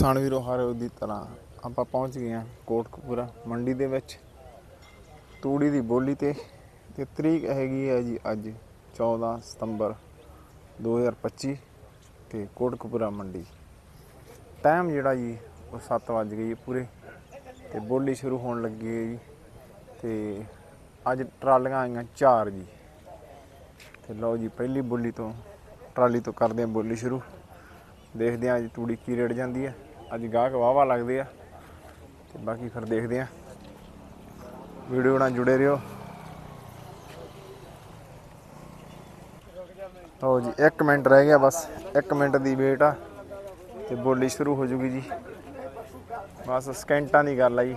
ਕਿਸਾਨ ਵੀਰੋ ਹਰ ਦੀ ਤਰ੍ਹਾਂ। ਆਪਾਂ ਪਹੁੰਚ ਗਏ ਹਾਂ ਕੋਟਕਪੂਰਾ, ਮੰਡੀ ਦੇ ਵਿੱਚ। ਤੂੜੀ ਦੀ ਬੋਲੀ ਤੇ ਤੇ ਤਰੀਕ ਹੈਗੀ ਹੈ ਜੀ ਅੱਜ 14 ਸਤੰਬਰ 2025 ਤੇ ਕੋਟਕਪੂਰਾ ਮੰਡੀ। ਟਾਈਮ ਜਿਹੜਾ ਜੀ, ਉਹ 7 ਵਜ ਗਈ ਪੂਰੇ। ਤੇ ਬੋਲੀ ਸ਼ੁਰੂ ਹੋਣ ਲੱਗੀ ਹੈ ਜੀ। ਤੇ ਅੱਜ ਟਰਾਲੀਆਂ ਆਈਆਂ ਚਾਰ ਜੀ। ਤੇ ਲਓ ਜੀ ਪਹਿਲੀ ਬੋਲੀ ਤੋਂ, ਟਰਾਲੀ ਤੋਂ ਕਰਦੇ ਹਾਂ ਬੋਲੀ ਸ਼ੁਰੂ। ਦੇਖਦੇ ਹਾਂ ਅੱਜ ਤੂੜੀ ਕੀ ਰੇਟ ਜਾਂਦੀ ਹੈ। ਅੱਜ ਗਾਹਕ ਵਾਵਾ ਲੱਗਦੇ ਆ। ਤੇ ਬਾਕੀ ਫਿਰ ਦੇਖਦੇ ਹਾਂ ਵੀਡੀਓ ਨਾਲ ਜੁੜੇ ਰਹੋ। ਹੋ ਜੀ 1 ਮਿੰਟ ਰਹਿ ਗਿਆ ਬਸ। 1 ਮਿੰਟ ਦੀ ਵੇਟ ਆ। ਤੇ ਬੋਲੀ ਸ਼ੁਰੂ ਹੋ ਜੂਗੀ ਜੀ। ਬਸ ਸਕਿੰਟਾਂ ਦੀ ਗੱਲ ਆ ਜੀ।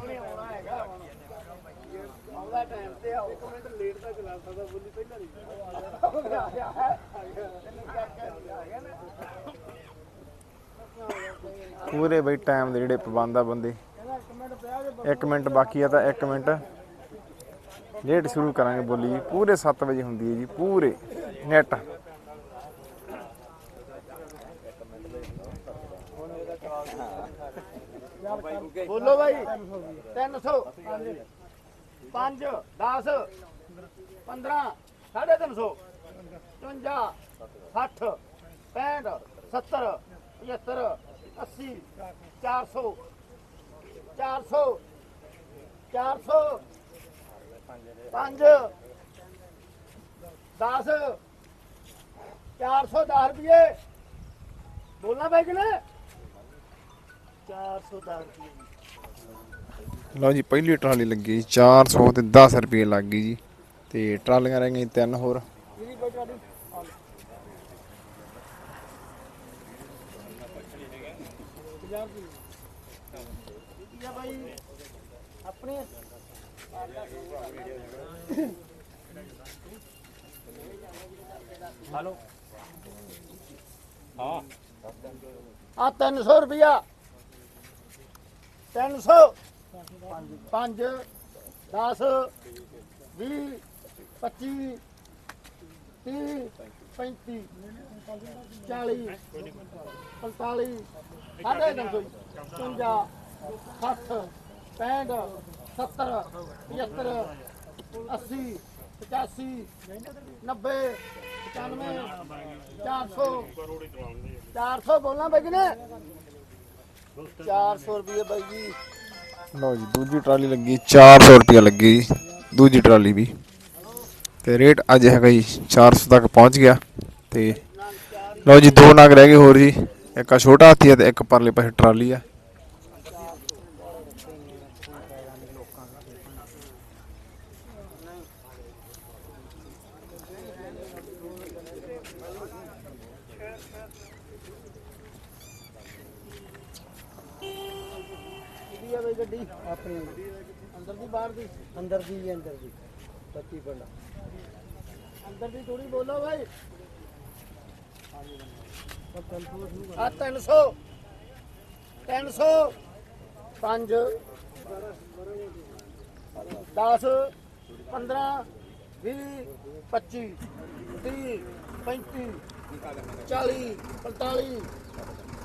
ਪੂਰੇ ਬਈ ਟਾਈਮ ਦੇ ਜਿਹੜੇ ਪਾਬੰਦ ਆ ਬੰਦੇ। 1 ਮਿੰਟ ਬਾਕੀ ਆ ਤਾਂ 1 ਮਿੰਟ। ਲੇਟ ਸ਼ੁਰੂ ਕਰਾਂਗੇ ਬੋਲੀ ਜੀ। ਪੂਰੇ 7 ਵਜੇ ਹੁੰਦੀ ਹੈ ਜੀ, ਪੂਰੇ। ਨੈਟ ਬੋਲੋ ਭਾਈ 300 5 10 15 350 55 60 65 70 75 80 400 400 400 5 10 410 ਰੁਪਏ ਬੋਲਣਾ ਭਾਈ ਕਿ ਨਾ 410 ਰੁਪਏ ਲਓ ਜੀ ਪਹਿਲੀ ਟਰਾਲੀ ਲੱਗੀ ਜੀ 400 ਤੇ 10 ਰੁਪਏ ਲੱਗ ਗਈ ਜੀ ਤੇ ਟਰਾਲੀਆਂ ਰਹਿ ਗਈਆਂ ਤਿੰਨ ਹੋਰ ਦੀ ਇਹ ਭਾਈ ਆਪਣੇ। ਹਲੋ। ਹਾਂ। ਆ 300 ਰੁਪਿਆ 300 5 10 20 25 30 35 40 45 ਸਾਢੇ ਤਿੰਨ ਸੌ 55 60 65 70 75 80 85 90 95 400 400 ਬੋਲਣਾ ਬਾਈ ਜੀ ਨੇ 400 ਰੁਪਏ ਬਾਈ ਜੀ ਲਓ ਜੀ, ਦੂਜੀ ਟਰਾਲੀ ਲੱਗੀ 400 ਰੁਪਏ ਲੱਗੀ ਦੂਜੀ ਟਰਾਲੀ ਵੀ। ਤੇ ਰੇਟ ਅੱਜ ਹੈਗਾ ਜੀ 400 ਤੱਕ ਪਹੁੰਚ ਗਿਆ ਤੇ ਲਓ ਜੀ ਦੋ ਨਾਗ ਰਹਿ ਗਏ ਹੋਰ ਜੀ, ਇੱਕ ਆ ਛੋਟਾ ਹਾਥੀ ਆ ਤੇ ਇੱਕ ਪਰਲੇ ਪਾਸੇ ਟਰਾਲੀ ਆ। ਗੱਡੀ ਆਪਣੀ ਅੰਦਰ ਦੀ ਬਾਹਰ ਦੀ? ਅੰਦਰ ਦੀ ਅੰਦਰ ਦੀ। 25 ਪੰਡਾ। ਅੰਦਰ ਦੀ ਥੋੜੀ ਬੋਲੋ ਭਾਈ ਆ 300 300 5 10 15 20 25 30 35 40 45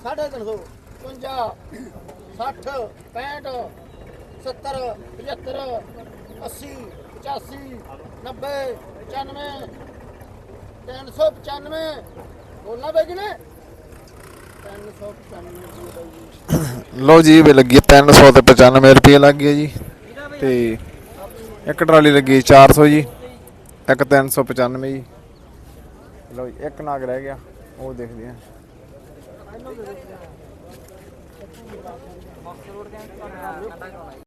ਸਾਢੇ ਤਿੰਨ ਸੌ। 50 60 65 70 75 80 85 90 95 395 ਬੋਲਣਾ ਬਈ ਜੀ 395 ਜੀ ਜੀ ਲਓ ਜੀ, ਇਹ ਲੱਗੀ ਹੈ 300 ਤੇ 95 ਰੁਪਏ ਲੱਗ ਗਿਆ ਜੀ। ਤੇ ਇੱਕ ਟਰਾਲੀ ਲੱਗੀ 400 ਜੀ, ਇੱਕ 395 ਜੀ। ਲਓ ਜੀ, ਇੱਕ ਨਾਗ ਰਹਿ ਗਿਆ, ਉਹ ਦੇਖਦੇ ਆ